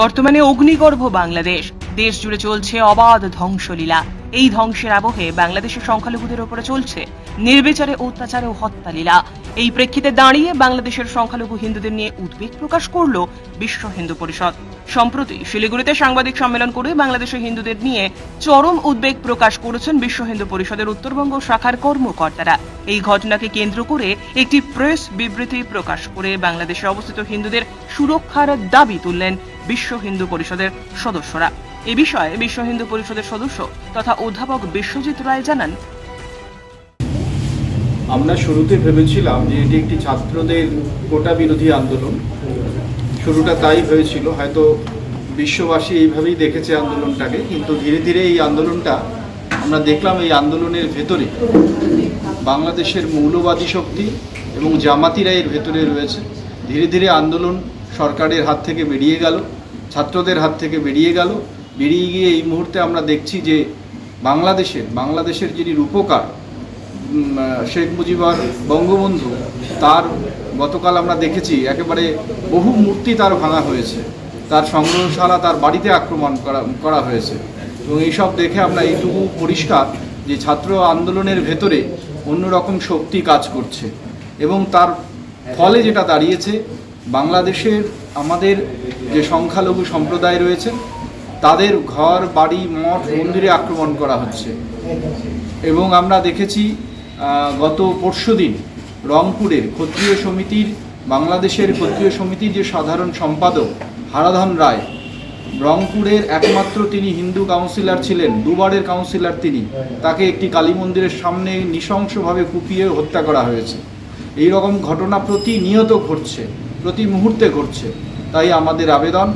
বর্তমানে অগ্নিগর্ভ বাংলাদেশ। দেশ জুড়ে চলছে অবাধ ধ্বংসলীলা। এই ধ্বংসের আবহে বাংলাদেশের সংখ্যালঘুদের ওপরে চলছে নির্বিচারে অত্যাচার ও হত্যালীলা। এই প্রেক্ষিতে দাঁড়িয়ে বাংলাদেশের সংখ্যালঘু হিন্দুদের নিয়ে উদ্বেগ প্রকাশ করল বিশ্ব হিন্দু পরিষদ। সম্প্রতি শিলিগুড়িতে সাংবাদিক সম্মেলন করে বাংলাদেশের হিন্দুদের নিয়ে চরম উদ্বেগ প্রকাশ করেছেন বিশ্ব হিন্দু পরিষদের উত্তরবঙ্গ শাখার কর্মকর্তারা। এই ঘটনাকে কেন্দ্র করে একটি প্রেস বিবৃতি প্রকাশ করে বাংলাদেশে অবস্থিত হিন্দুদের সুরক্ষার দাবি তুললেন বিশ্ব হিন্দু পরিষদের সদস্যরা। এ বিষয়ে বিশ্ব হিন্দু পরিষদের সদস্য তথা অধ্যাপক বিশ্বজিৎ রায় জানান। আমরা শুরুতে ভেবেছিলাম যে এটি একটি ছাত্রদের কোটা বিরোধী আন্দোলন। শুরুটা তাই হয়েছিল, হয়তো বিশ্ববাসী এইভাবেই দেখেছে আন্দোলনটাকে, কিন্তু ধীরে ধীরে এই আন্দোলনটা, আমরা দেখলাম এই আন্দোলনের ভেতরে বাংলাদেশের মৌলবাদী শক্তি এবং জামাতিরা এর ভেতরে রয়েছে। ধীরে ধীরে আন্দোলন সরকারের হাত থেকে বেরিয়ে গেল। ছাত্রদের হাত থেকে বেরিয়ে গেল। বেরিয়ে গিয়ে এই মুহূর্তে আমরা দেখছি যে বাংলাদেশের বাংলাদেশের যিনি রূপকার শেখ মুজিবর বঙ্গবন্ধু, তার গতকাল আমরা দেখেছি একেবারে বহু মূর্তি তার ভাঙা হয়েছে। তার সংগ্রহশালা তার বাড়িতে আক্রমণ করা করা হয়েছে। এবং এইসব দেখে আমরা এইটুকু পরিষ্কার যে ছাত্র আন্দোলনের ভেতরে অন্যরকম শক্তি কাজ করছে। এবং তার ফলে যেটা দাঁড়িয়েছে বাংলাদেশের আমাদের যে সংখ্যালঘু সম্প্রদায় রয়েছে, তাদের ঘর, বাড়ি, মঠ, মন্দিরে আক্রমণ করা হচ্ছে। এবং আমরা দেখেছি গত পরশুদিন রংপুরের ক্ষত্রিয় সমিতির, বাংলাদেশের ক্ষত্রিয় সমিতির যে সাধারণ সম্পাদক হারাধন রায়, রংপুরের একমাত্র তিনি হিন্দু কাউন্সিলর ছিলেন, দুবারের কাউন্সিলর তিনি, তাকে একটি কালী মন্দিরের সামনে নৃশংসভাবে কুপিয়ে হত্যা করা হয়েছে। এই রকম ঘটনা প্রতিনিয়ত ঘটছে। প্রতি মুহূর্তে ঘটছে। তাই আমাদের আবেদন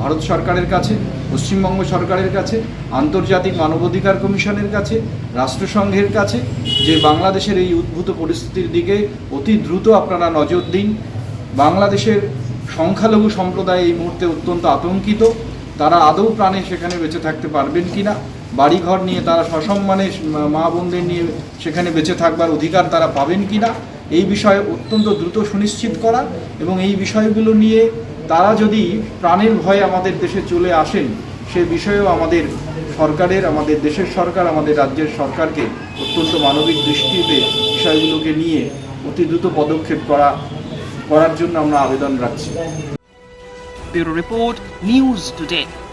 ভারত সরকারের কাছে, পশ্চিমবঙ্গ সরকারের কাছে, আন্তর্জাতিক মানবাধিকার কমিশনের কাছে, রাষ্ট্রসংঘের কাছে, যে বাংলাদেশের এই উদ্ভূত পরিস্থিতির দিকে অতি দ্রুত আপনারা নজর দিন। বাংলাদেশের সংখ্যালঘু সম্প্রদায় এই মুহূর্তে অত্যন্ত আতঙ্কিত। তারা আদৌ প্রাণে সেখানে বেঁচে থাকতে পারবেন কি না বাড়িঘর নিয়ে তারা সসম্মানে মা বোনদের নিয়ে সেখানে বেঁচে থাকবার অধিকার তারা পাবেন কি না এই বিষয়ে অত্যন্ত দ্রুত সুনিশ্চিত করা এবং এই বিষয়গুলো নিয়ে তারা যদি প্রাণের ভয়ে আমাদের দেশে চলে আসেন, সে বিষয়েও আমাদের সরকারের, আমাদের দেশের সরকার, আমাদের রাজ্যের সরকারকে অত্যন্ত মানবিক দৃষ্টিতে বিষয়গুলোকে নিয়ে অতি দ্রুত পদক্ষেপ করা, করার জন্য আমরা আবেদন রাখছি। Report news today.